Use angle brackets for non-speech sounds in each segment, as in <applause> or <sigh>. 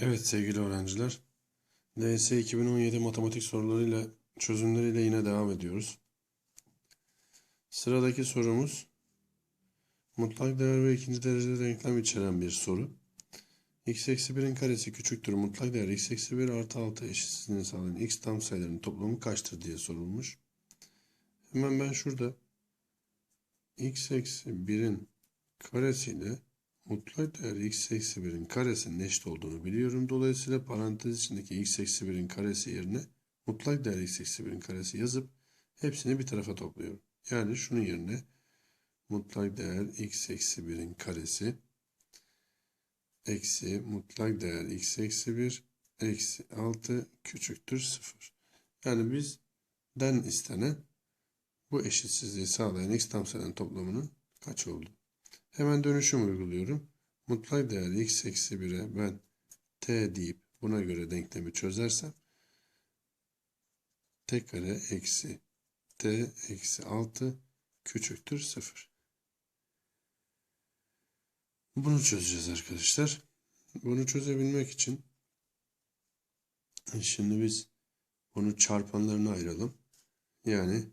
Evet sevgili öğrenciler, DS 2017 matematik sorularıyla çözümleriyle yine devam ediyoruz. Sıradaki sorumuz mutlak değer ve ikinci derecede denklem içeren bir soru. x eksi 1'in karesi küçüktür. Mutlak değer x eksi 1 artı 6 eşitsizliğini sağlayan x tam sayıların toplamı kaçtır diye sorulmuş. Hemen ben şurada x eksi 1'in karesiyle Mutlak değer x eksi 1'in karesinin eşit olduğunu biliyorum. Dolayısıyla parantez içindeki x eksi 1'in karesi yerine mutlak değer x eksi 1'in karesi yazıp hepsini bir tarafa topluyorum. Yani şunun yerine mutlak değer x eksi 1'in karesi eksi mutlak değer x eksi 1 eksi 6 küçüktür 0. Yani bizden istenen bu eşitsizliği sağlayan x tam sayıların toplamının kaç oldu? Hemen dönüşüm uyguluyorum. Mutlak değer x eksi 1'e ben t deyip buna göre denklemi çözersem t kare eksi t eksi 6 küçüktür 0. Bunu çözeceğiz arkadaşlar. Bunu çözebilmek için şimdi biz bunu çarpanlarına ayıralım. Yani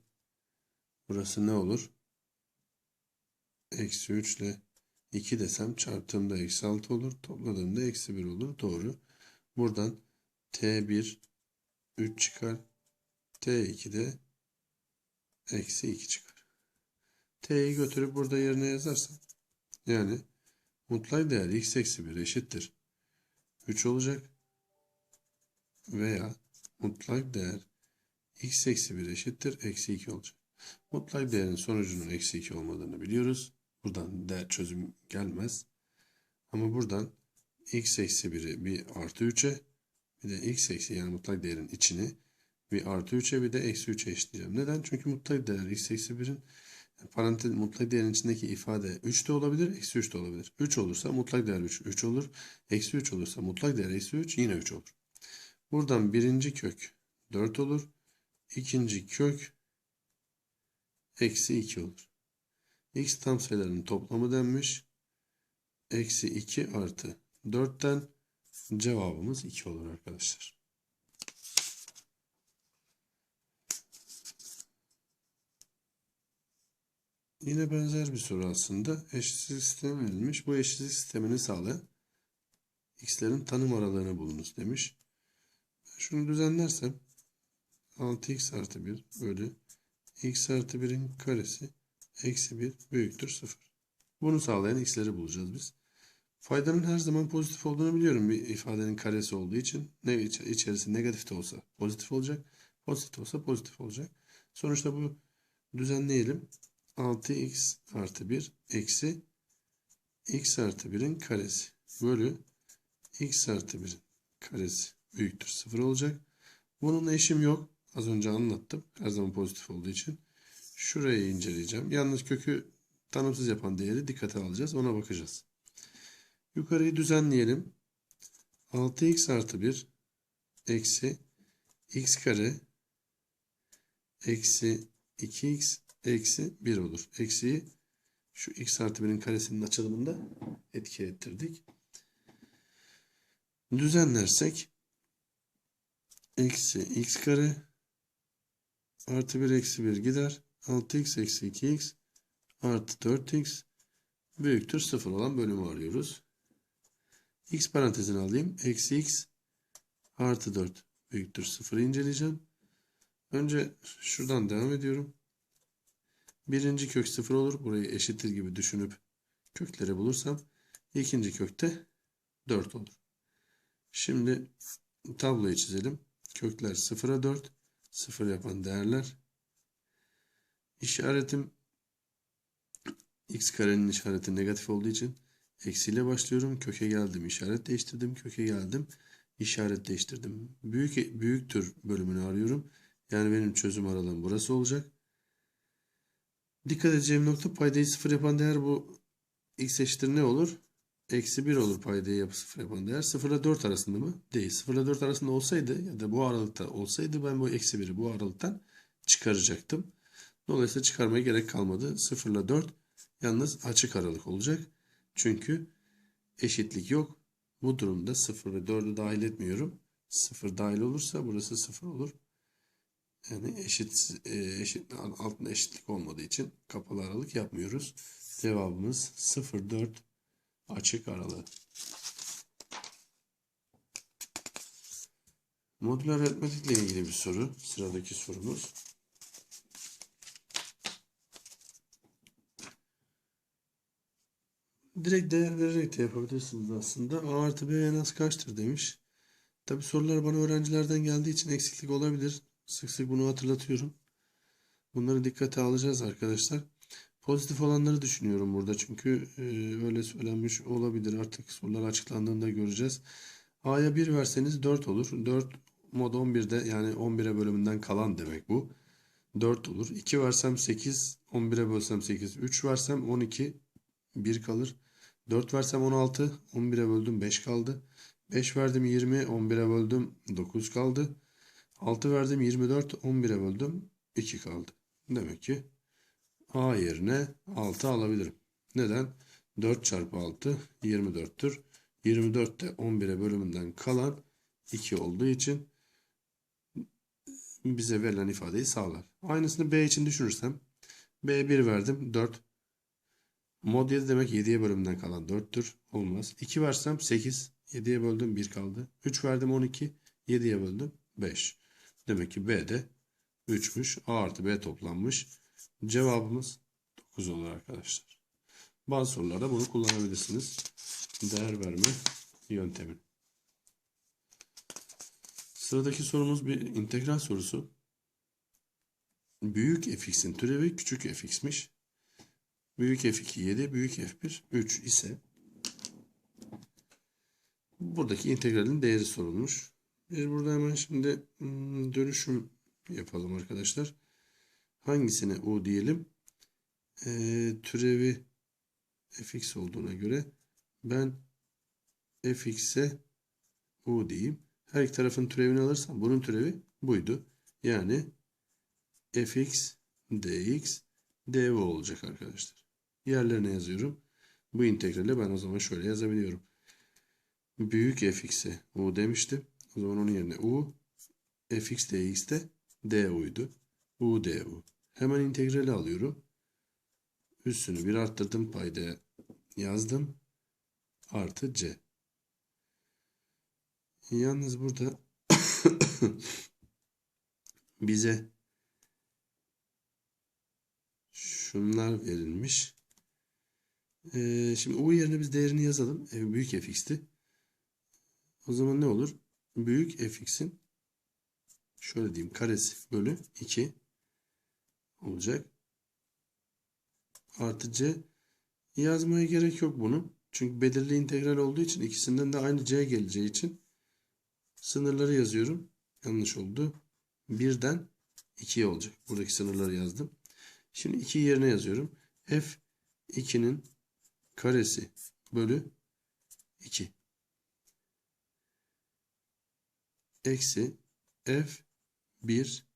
burası ne olur? Eksi 3 ile 2 desem çarptığımda eksi 6 olur. Topladığımda eksi 1 olur. Doğru. Buradan T1 3 çıkar. T2 de eksi 2 çıkar. T'yi götürüp burada yerine yazarsam yani mutlak değer x eksi 1 eşittir. 3 olacak. Veya mutlak değer x eksi 1 eşittir. Eksi 2 olacak. Mutlak değerin sonucunun eksi 2 olmadığını biliyoruz. Buradan değer çözüm gelmez. Ama buradan x eksi 1'i bir artı 3'e bir de x eksi yani mutlak değerin içini bir artı 3'e bir de eksi 3'e eşitleyeceğim. Neden? Çünkü mutlak değer x eksi 1'in parantez mutlak değerin içindeki ifade 3 de olabilir, eksi 3 de olabilir. 3 olursa mutlak değer 3, 3 olur. Eksi 3 olursa mutlak değer eksi 3 yine 3 olur. Buradan birinci kök 4 olur. İkinci kök eksi 2 olur. x tam sayılarının toplamı denmiş. Eksi 2 artı 4'ten cevabımız 2 olur arkadaşlar. Yine benzer bir soru aslında. Eşitsizlik sistemi verilmiş. Bu eşitsizlik sistemini sağlayan x'lerin tanım aralığını bulunuz demiş. Şunu düzenlersem 6x artı 1 bölü x artı 1'in karesi eksi 1 büyüktür 0. Bunu sağlayan x'leri bulacağız biz. Faydanın her zaman pozitif olduğunu biliyorum bir ifadenin karesi olduğu için. Ne içerisi negatif de olsa pozitif olacak. Pozitif olsa pozitif olacak. Sonuçta bu düzenleyelim. 6x artı 1 eksi x artı 1'in karesi bölü x artı 1'in karesi büyüktür 0 olacak. Bunun eşim yok. Az önce anlattım. Her zaman pozitif olduğu için. Şurayı inceleyeceğim. Yalnız kökü tanımsız yapan değeri dikkate alacağız. Ona bakacağız. Yukarıyı düzenleyelim. 6x artı 1 eksi x kare eksi 2x eksi 1 olur. Eksiyi şu x artı 1'in karesinin açılımında etki ettirdik. Düzenlersek eksi x kare artı 1 eksi 1 gider. 6x eksi 2x artı 4x büyüktür 0 olan bölümü arıyoruz. x parantezini alayım. Eksi x artı 4 büyüktür 0'ı inceleyeceğim. Önce şuradan devam ediyorum. Birinci kök 0 olur. Burayı eşittir gibi düşünüp kökleri bulursam ikinci kökte 4 olur. Şimdi tabloyu çizelim. Kökler 0'a 4. 0 yapan değerler. İşaretim x karenin işareti negatif olduğu için eksiyle başlıyorum. Köke geldim. işaret değiştirdim. Köke geldim. işaret değiştirdim. Büyük büyüktür bölümünü arıyorum. Yani benim çözüm aralığım burası olacak. Dikkat edeceğim nokta paydayı sıfır yapan değer bu x eşittir ne olur? Eksi 1 olur paydayı yapı sıfır yapan değer. 0 ile 4 arasında mı? Değil. 0 ile 4 arasında olsaydı ya da bu aralıkta olsaydı ben bu eksi 1'i bu aralıktan çıkaracaktım. Dolayısıyla çıkarmaya gerek kalmadı. 0 ile 4 yalnız açık aralık olacak. Çünkü eşitlik yok. Bu durumda 0 ve 4'ü dahil etmiyorum. 0 dahil olursa burası 0 olur. Yani eşit, e, eşit altında eşitlik olmadığı için kapalı aralık yapmıyoruz. Cevabımız 0-4 açık aralığı. Modüler aritmetikle ilgili bir soru. Sıradaki sorumuz. Direkt değer vererek de yapabilirsiniz aslında. A artı B en az kaçtır demiş. Tabi sorular bana öğrencilerden geldiği için eksiklik olabilir. Sık sık bunu hatırlatıyorum. Bunları dikkate alacağız arkadaşlar. Pozitif olanları düşünüyorum burada. Çünkü e, öyle söylenmiş olabilir. Artık sorular açıklandığında göreceğiz. A'ya 1 verseniz 4 olur. 4 mod 11'de yani 11'e bölümünden kalan demek bu. 4 olur. 2 versem 8, 11'e bölsem 8. 3 versem 12, 1 kalır. 4 versem 16, 11'e böldüm 5 kaldı. 5 verdim 20, 11'e böldüm 9 kaldı. 6 verdim 24, 11'e böldüm 2 kaldı. Demek ki A yerine 6 alabilirim. Neden? 4 çarpı 6 24'tür. 24 de 11'e bölümünden kalan 2 olduğu için bize verilen ifadeyi sağlar. Aynısını B için düşünürsem B 1 verdim 4. Mod 7 demek 7'ye bölümünden kalan 4'tür. Olmaz. 2 versem 8. 7'ye böldüm 1 kaldı. 3 verdim 12. 7'ye böldüm 5. Demek ki B de 3'müş. A artı B toplanmış. Cevabımız 9 olur arkadaşlar. Bazı sorularda bunu kullanabilirsiniz. Değer verme yöntemi. Sıradaki sorumuz bir integral sorusu. Büyük fx'in türevi küçük fx'miş. Büyük F2 7, büyük F1 3 ise buradaki integralin değeri sorulmuş. Biz burada hemen şimdi hmm, dönüşüm yapalım arkadaşlar. Hangisine u diyelim? Ee, türevi fx olduğuna göre ben fx'e u diyeyim. Her iki tarafın türevini alırsam bunun türevi buydu. Yani fx dx dy olacak arkadaşlar. Yerlerine yazıyorum. Bu integrali ben o zaman şöyle yazabiliyorum. Büyük fx'e u demiştim. O zaman onun yerine u fx dx de du'ydu. u du. Hemen integrali alıyorum. Üstünü bir arttırdım payda yazdım. Artı c. Yalnız burada <coughs> bize şunlar verilmiş. Ee, şimdi u yerine biz değerini yazalım. E, büyük fx'ti. O zaman ne olur? Büyük fx'in şöyle diyeyim karesi bölü 2 olacak. Artı c yazmaya gerek yok bunun. Çünkü belirli integral olduğu için ikisinden de aynı c geleceği için sınırları yazıyorum. Yanlış oldu. 1'den 2'ye olacak. Buradaki sınırları yazdım. Şimdi 2 yerine yazıyorum. f 2'nin karesi bölü 2 eksi f 1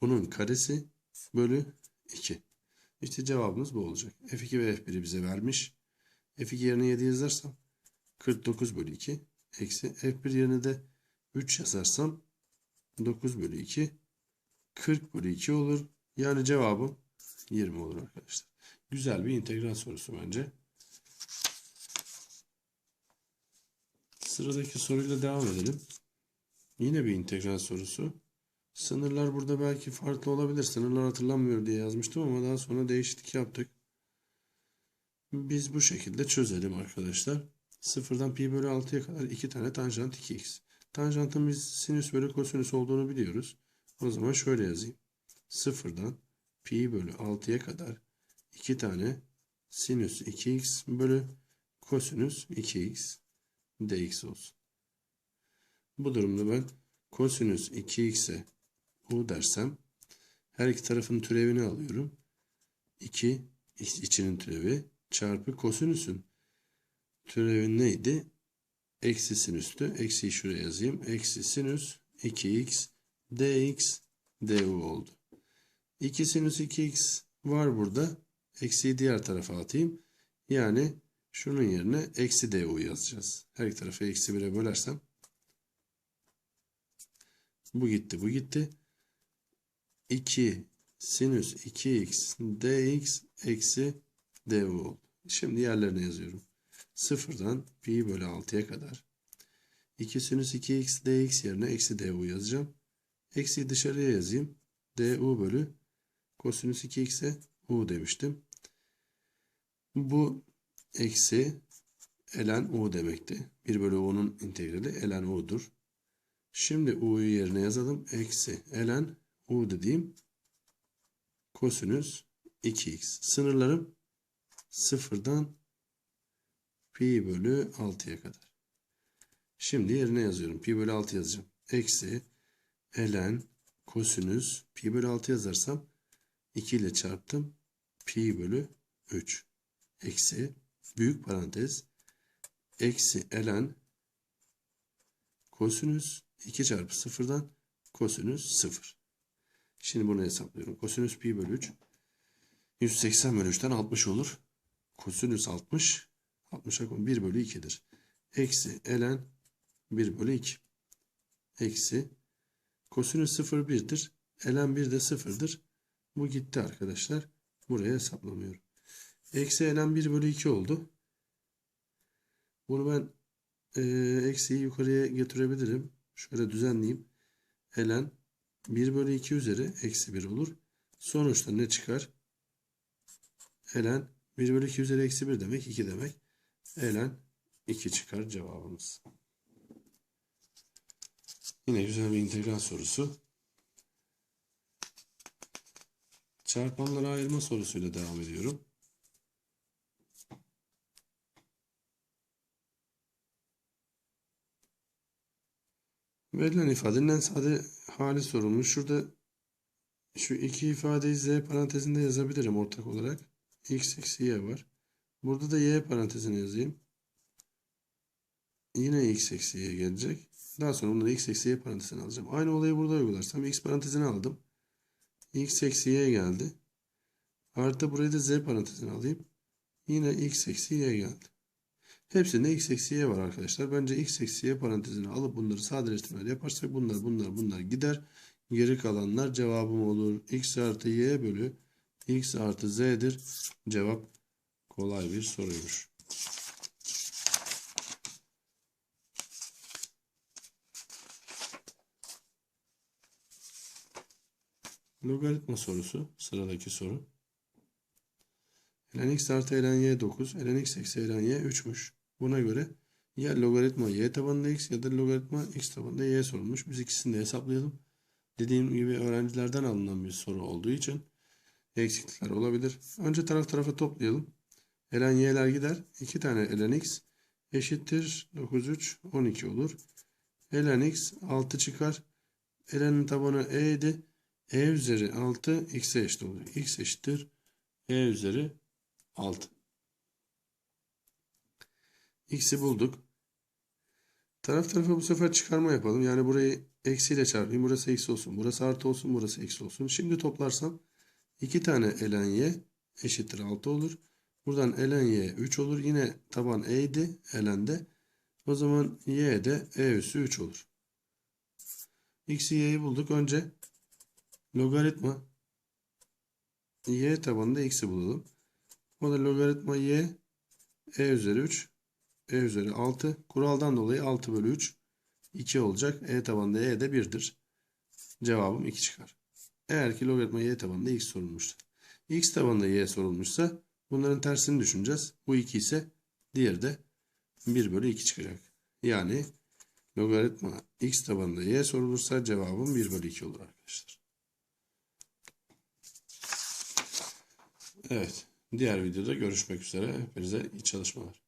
bunun karesi bölü 2. İşte cevabımız bu olacak. F2 ve F1'i bize vermiş. F2 yerine 7 yazarsam 49 bölü 2 eksi F1 yerine de 3 yazarsam 9 bölü 2 40 bölü 2 olur. Yani cevabım 20 olur arkadaşlar. Güzel bir integral sorusu bence. Sıradaki soruyla devam edelim. Yine bir integral sorusu. Sınırlar burada belki farklı olabilir. Sınırlar hatırlanmıyor diye yazmıştım ama daha sonra değişiklik yaptık. Biz bu şekilde çözelim arkadaşlar. Sıfırdan pi bölü 6'ya kadar iki tane tanjant 2x. Tanjantın biz sinüs bölü kosinüs olduğunu biliyoruz. O zaman şöyle yazayım. Sıfırdan pi bölü 6'ya kadar iki tane sinüs 2x bölü kosinüs 2x dx olsun. Bu durumda ben kosinüs 2x'e u dersem her iki tarafın türevini alıyorum. 2 x içinin türevi çarpı kosinüsün türevi neydi? Eksi sinüstü. Eksiyi şuraya yazayım. Eksi sinüs 2x dx du oldu. 2 sinüs 2x var burada. Eksiyi diğer tarafa atayım. Yani Şunun yerine eksi du yazacağız. Her iki tarafı eksi 1'e bölersem bu gitti bu gitti. 2 sinüs 2x dx eksi du oldu. Şimdi yerlerine yazıyorum. Sıfırdan pi bölü 6'ya kadar. 2 sinüs 2x dx yerine eksi du yazacağım. Eksiyi dışarıya yazayım. du bölü kosinüs 2x'e u demiştim. Bu eksi ln u demekti. 1 bölü u'nun integrali ln u'dur. Şimdi u'yu yerine yazalım. Eksi ln u dediğim kosinüs 2x. Sınırlarım sıfırdan pi bölü 6'ya kadar. Şimdi yerine yazıyorum. Pi bölü 6 yazacağım. Eksi ln kosinüs pi bölü 6 yazarsam 2 ile çarptım. Pi bölü 3. Eksi büyük parantez eksi ln kosinüs 2 çarpı 0'dan kosinüs 0. Şimdi bunu hesaplıyorum. Kosinüs pi bölü 3 180 bölü 3'ten 60 olur. Kosinüs 60 60'a 1 bölü 2'dir. Eksi ln 1 bölü 2. Eksi kosinüs 0 1'dir. ln 1 de 0'dır. Bu gitti arkadaşlar. Buraya hesaplamıyorum. Eksi ln 1 bölü 2 oldu. Bunu ben e, eksiyi yukarıya getirebilirim. Şöyle düzenleyeyim. ln 1 bölü 2 üzeri eksi 1 olur. Sonuçta ne çıkar? ln 1 bölü 2 üzeri eksi 1 demek 2 demek. ln 2 çıkar cevabımız. Yine güzel bir integral sorusu. Çarpanlara ayırma sorusuyla devam ediyorum. Verilen ifadenin en sade hali sorulmuş. Şurada şu iki ifadeyi z parantezinde yazabilirim ortak olarak. x eksi y var. Burada da y parantezine yazayım. Yine x eksi y gelecek. Daha sonra bunları x eksi y parantezine alacağım. Aynı olayı burada uygularsam x parantezine aldım. x eksi y geldi. Artı burayı da z parantezine alayım. Yine x eksi y geldi. Hepsinde x eksi y var arkadaşlar. Bence x eksi y parantezine alıp bunları sadeleştirmeler yaparsak bunlar bunlar bunlar gider. Geri kalanlar cevabım olur. x artı y bölü x artı z'dir. Cevap kolay bir soruymuş. Logaritma sorusu. Sıradaki soru. Ln x artı ln y 9. ln x eksi ln y 3'müş. Buna göre ya logaritma y tabanında x ya da logaritma x tabanında y sorulmuş. Biz ikisini de hesaplayalım. Dediğim gibi öğrencilerden alınan bir soru olduğu için eksiklikler olabilir. Önce taraf tarafa toplayalım. ln y'ler gider. 2 tane ln x eşittir 9 3 12 olur. ln x 6 çıkar. ln'in tabanı e e üzeri 6 x'e eşit oluyor. x eşittir e üzeri 6. X'i bulduk. Taraf tarafa bu sefer çıkarma yapalım. Yani burayı eksiyle çarpayım. Burası eksi olsun. Burası artı olsun. Burası eksi olsun. Şimdi toplarsam 2 tane ln y eşittir 6 olur. Buradan ln y 3 olur. Yine taban e'ydi ln'de. O zaman y de e üssü 3 olur. X'i y'yi bulduk. Önce logaritma y tabanında x'i bulalım. O da logaritma y e üzeri 3 e üzeri 6. Kuraldan dolayı 6 bölü 3 2 olacak. E tabanında e de 1'dir. Cevabım 2 çıkar. Eğer ki logaritma y tabanında x sorulmuşsa. x tabanında y sorulmuşsa bunların tersini düşüneceğiz. Bu 2 ise diğeri de 1 bölü 2 çıkacak. Yani logaritma x tabanında y sorulursa cevabım 1 bölü 2 olur arkadaşlar. Evet. Diğer videoda görüşmek üzere. Hepinize iyi çalışmalar.